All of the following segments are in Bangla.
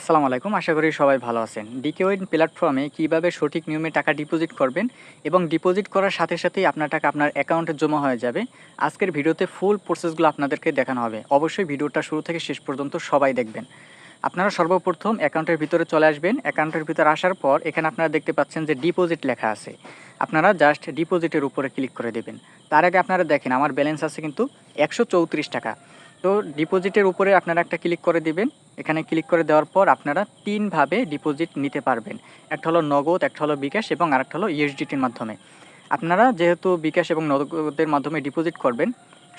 আসসালামু আলাইকুম, আশা করি সবাই ভালো আছেন। ডিকেওয়েন প্ল্যাটফর্মে কীভাবে সঠিক নিয়মে টাকা ডিপোজিট করবেন এবং ডিপোজিট করার সাথে সাথেই আপনার টাকা আপনার অ্যাকাউন্টে জমা হয়ে যাবে। আজকের ভিডিওতে ফুল প্রসেসগুলো আপনাদেরকে দেখানো হবে। অবশ্যই ভিডিওটা শুরু থেকে শেষ পর্যন্ত সবাই দেখবেন। আপনারা সর্বপ্রথম অ্যাকাউন্টের ভিতরে চলে আসবেন। অ্যাকাউন্টের ভিতরে আসার পর এখানে আপনারা দেখতে পাচ্ছেন যে ডিপোজিট লেখা আছে। আপনারা জাস্ট ডিপোজিটের উপরে ক্লিক করে দেবেন। তার আগে আপনারা দেখেন, আমার ব্যালেন্স আছে কিন্তু একশো চৌত্রিশ টাকা। তো ডিপোজিটের উপরে আপনারা একটা ক্লিক করে দিবেন। এখানে ক্লিক করে দেওয়ার পর আপনারা তিনভাবে ডিপোজিট নিতে পারবেন। একটা হলো নগদ, একটা হলো বিকাশ এবং আরেকটা হলো ইউএসডিটির মাধ্যমে। আপনারা যেহেতু বিকাশ এবং নগদের মাধ্যমে ডিপোজিট করবেন,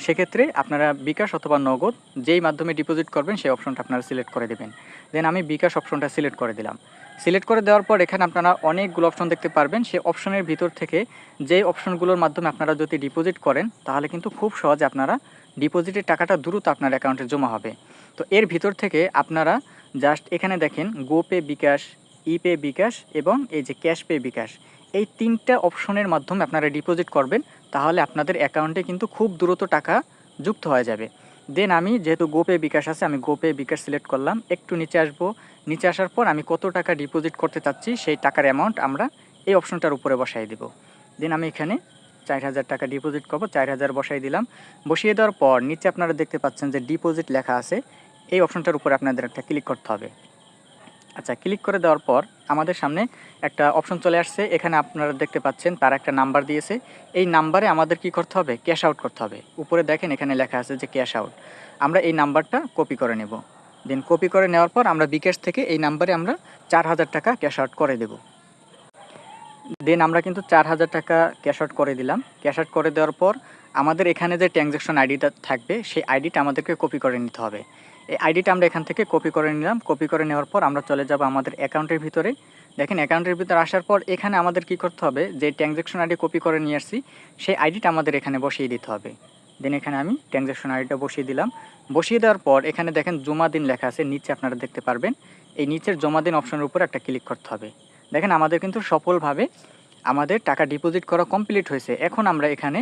সেক্ষেত্রে আপনারা বিকাশ অথবা নগদ যেই মাধ্যমে ডিপোজিট করবেন, সেই অপশনটা আপনারা সিলেক্ট করে দেবেন। দেন আমি বিকাশ অপশনটা সিলেক্ট করে দিলাম। সিলেক্ট করে দেওয়ার পর এখানে আপনারা অনেকগুলো অপশন দেখতে পারবেন। সেই অপশনের ভিতর থেকে যেই অপশনগুলোর মাধ্যমে আপনারা যদি ডিপোজিট করেন, তাহলে কিন্তু খুব সহজে আপনারা ডিপোজিটের টাকাটা দ্রুত আপনার অ্যাকাউন্টে জমা হবে। তো এর ভিতর থেকে আপনারা জাস্ট এখানে দেখেন গোপে বিকাশ ইপে বিকাশ এবং এই যে ক্যাশ পে বিকাশ। এই তিনটা অপশনের মাধ্যমে আপনারা ডিপোজিট করবেন, তাহলে আপনাদের অ্যাকাউন্টে কিন্তু খুব দ্রুত টাকা যুক্ত হয়ে যাবে। দেন আমি যেহেতু গোপে বিকাশ আছে, আমি গোপে বিকাশ সিলেক্ট করলাম। একটু নিচে আসব। নিচে আসার পর আমি কত টাকা ডিপোজিট করতে চাচ্ছি, সেই টাকার অ্যামাউন্ট আমরা এই অপশনটার উপরে বসাই দেব। দেন আমি এখানে চার হাজার টাকা ডিপোজিট করব, চার হাজার বসাই দিলাম। বসিয়ে দেওয়ার পর নিচে আপনারা দেখতে পাচ্ছেন যে ডিপোজিট লেখা আছে। এই অপশনটার উপরে আপনাদের একটা ক্লিক করতে হবে। আচ্ছা ক্লিক করে দেওয়ার পর আমাদের সামনে একটা অপশন চলে আসছে। এখানে আপনারা দেখতে পাচ্ছেন তার একটা নাম্বার দিয়েছে। এই নাম্বারে আমাদের কি করতে হবে? ক্যাশ আউট করতে হবে। উপরে দেখেন এখানে লেখা আছে যে ক্যাশ আউট আমরা এই নাম্বারটা কপি করে নেব। দেন কপি করে নেওয়ার পর আমরা বিকাশ থেকে এই নাম্বারে আমরা চার হাজার টাকা ক্যাশ আউট করে দেব। দেন আমরা কিন্তু চার হাজার টাকা ক্যাশ আউট করে দিলাম। ক্যাশ আউট করে দেওয়ার পর আমাদের এখানে যে ট্রানজ্যাকশন আইডিটা থাকবে, সেই আইডিটা আমাদেরকে কপি করে নিতে হবে। এই আইডিটা আমরা এখান থেকে কপি করে নিলাম। কপি করে নেওয়ার পর আমরা চলে যাব আমাদের অ্যাকাউন্টের ভিতরে। দেখেন, অ্যাকাউন্টের ভিতরে আসার পর এখানে আমাদের কি করতে হবে, যে ট্রানজ্যাকশন আইডি কপি করে নিয়ে আসছি, সেই আইডিটা আমাদের এখানে বসিয়ে দিতে হবে। দেন এখানে আমি ট্রানজ্যাকশন আইডিটা বসিয়ে দিলাম। বসিয়ে দেওয়ার পর এখানে দেখেন জমা দিন লেখা আছে, নিচে আপনারা দেখতে পারবেন। এই নিচের জমা দিন অপশনের উপর একটা ক্লিক করতে হবে। দেখেন আমাদের কিন্তু সফলভাবে আমাদের টাকা ডিপোজিট করা কমপ্লিট হয়েছে। এখন আমরা এখানে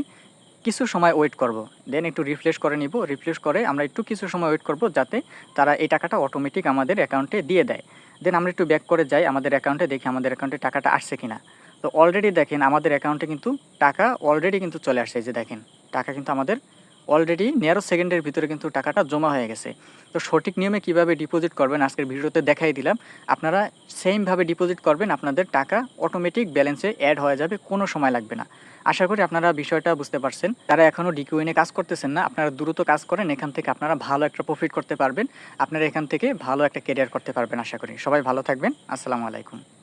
কিছু সময় ওয়েট করব। দেন একটু রিফ্রেশ করে নিব। রিফ্রেশ করে আমরা একটু কিছু সময় ওয়েট করব যাতে তারা এই টাকাটা অটোমেটিক আমাদের অ্যাকাউন্টে দিয়ে দেয়। দেন আমরা একটু ব্যাক করে যাই আমাদের অ্যাকাউন্টে দেখি আমাদের অ্যাকাউন্টে টাকাটা আসছে কিনা। তো অলরেডি দেখেন আমাদের অ্যাকাউন্টে কিন্তু টাকা অলরেডি কিন্তু চলে আসছে। যে দেখেন, টাকা কিন্তু আমাদের অলরেডি নেয়ারো সেকেন্ডের ভিতরে কিন্তু টাকাটা জমা হয়ে গেছে। তো সঠিক নিয়মে কীভাবে ডিপোজিট করবেন আজকের ভিডিওতে দেখাই দিলাম। আপনারা সেমভাবে ডিপোজিট করবেন, আপনাদের টাকা অটোমেটিক ব্যালেন্সে অ্যাড হয়ে যাবে, কোনো সময় লাগবে না। আশা করি আপনারা বিষয়টা বুঝতে পারছেন। তারা এখনও ডিকিউইনে কাজ করতেছেন না, আপনারা দ্রুত কাজ করেন, এখান থেকে আপনারা ভালো একটা প্রফিট করতে পারবেন। আপনারা এখান থেকে ভালো একটা কেরিয়ার করতে পারবেন, আশা করি। সবাই ভালো থাকবেন। আসসালামু আলাইকুম।